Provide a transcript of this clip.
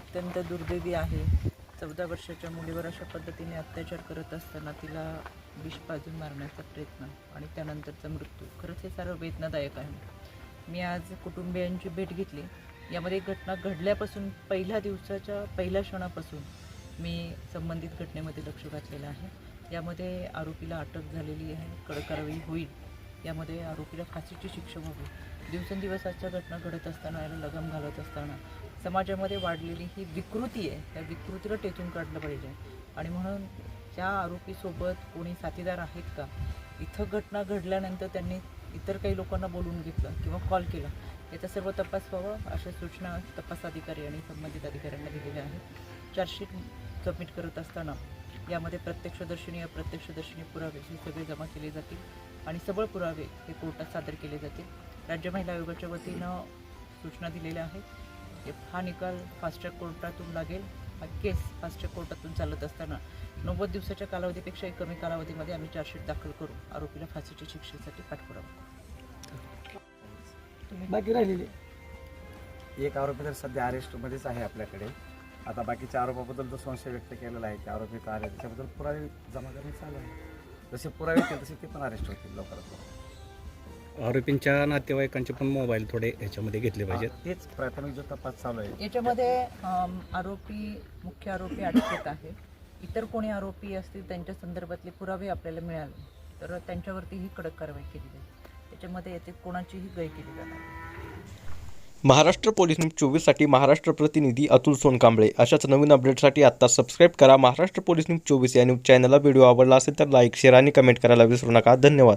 अत्यंत दुर्दैवी आहे. चौदा वर्षाच्या मुलीवर अशा पद्धतीने अत्याचार करत असताना तिला विष पाजून मारण्याचा प्रयत्न आणि त्यानंतरचा मृत्यू. खरंच हे सर्व वेदनादायक आहे. मी आज कुटुंबियांची भेट घेतली. यामध्ये घटना घडल्यापासून पहिल्या दिवसाच्या पहिल्या क्षणापासून मी संबंधित घटनेमध्ये लक्ष घातलेलं आहे. यामध्ये आरोपीला अटक झालेली आहे. कडक कारवाई होईल. यामध्ये आरोपीला फाशीची शिक्षा व्हावी. दिवसेंदिवस आजच्या घटना घडत असताना याला लगाम घालत असताना समाजामध्ये वाढलेली ही विकृती आहे. त्या विकृतीला टेचून काढलं पाहिजे. आणि म्हणून त्या आरोपीसोबत कोणी साथीदार आहेत का? इथं घटना घडल्यानंतर त्यांनी इतर काही लोकांना बोलून घेतलं किंवा कॉल केला. याचा सर्व तपास व्हावा अशा सूचना तपास अधिकारी आणि संबंधित अधिकाऱ्यांना दिलेल्या आहेत. चार्जशीट सबमिट करत असताना यामध्ये प्रत्यक्षदर्शनी अप्रत्यक्षदर्शनी पुरावे हे सगळे जमा केले जातील आणि सबळ पुरावे हे कोर्टात सादर केले जातील. राज्य महिला आयोगाच्या वतीनं सूचना दिलेल्या आहेत. हा निकाल फास्ट ट्रॅक कोर्टातून लागेल. हा केस फास्ट ट्रॅक कोर्टातून चालत असताना नव्वद दिवसाच्या कालावधीपेक्षाही कमी कालावधीमध्ये आम्ही चार्जशीट दाखल करू. आरोपीला फाशीच्या शिक्षेसाठी पाठपुरावा तुम्ही बाकी राहिलेले? एक आरोपी तर सध्या अरेस्टमध्येच आहे आपल्याकडे. आता बाकीच्या आरोपाबद्दल जो संशय व्यक्त केलेला आहे की आरोपी का आले त्याच्याबद्दल पुरावे जमा करणे चालू आहे. जसे पुरावे येतील तसे ते पण अरेस्ट होतील लवकरात लवकर. आरोपींच्या नातेवाईकांचे पण मोबाईल थोडे ह्याच्यामध्ये घेतले पाहिजेत. तेच प्राथमिक जो तपास चालू आहे. याच्यामध्ये अम, आरोपी मुख्य आरोपी अटकेत आहे. इतर कोणी आरोपी असतील त्यांच्या संदर्भातले पुरावे आपल्याला मिळाले. तर त्यांच्यावरतीही कडक कारवाई केली जाईल. त्याच्यामध्ये याच्यात कोणाचीही गय केली जाणार नाही. महाराष्ट्र पोलीस न्यूज चोवीससाठी महाराष्ट्र प्रतिनिधी अतुल सोनकांबळे. अशाच नवीन अपडेटसाठी आत्ता सबस्क्राईब करा. महाराष्ट्र पोलीस न्यूज चोवीस या न्यूज चॅनलला व्हिडिओ आवडला असेल तर लाईक शेअर आणि कमेंट करायला विसरू नका. धन्यवाद.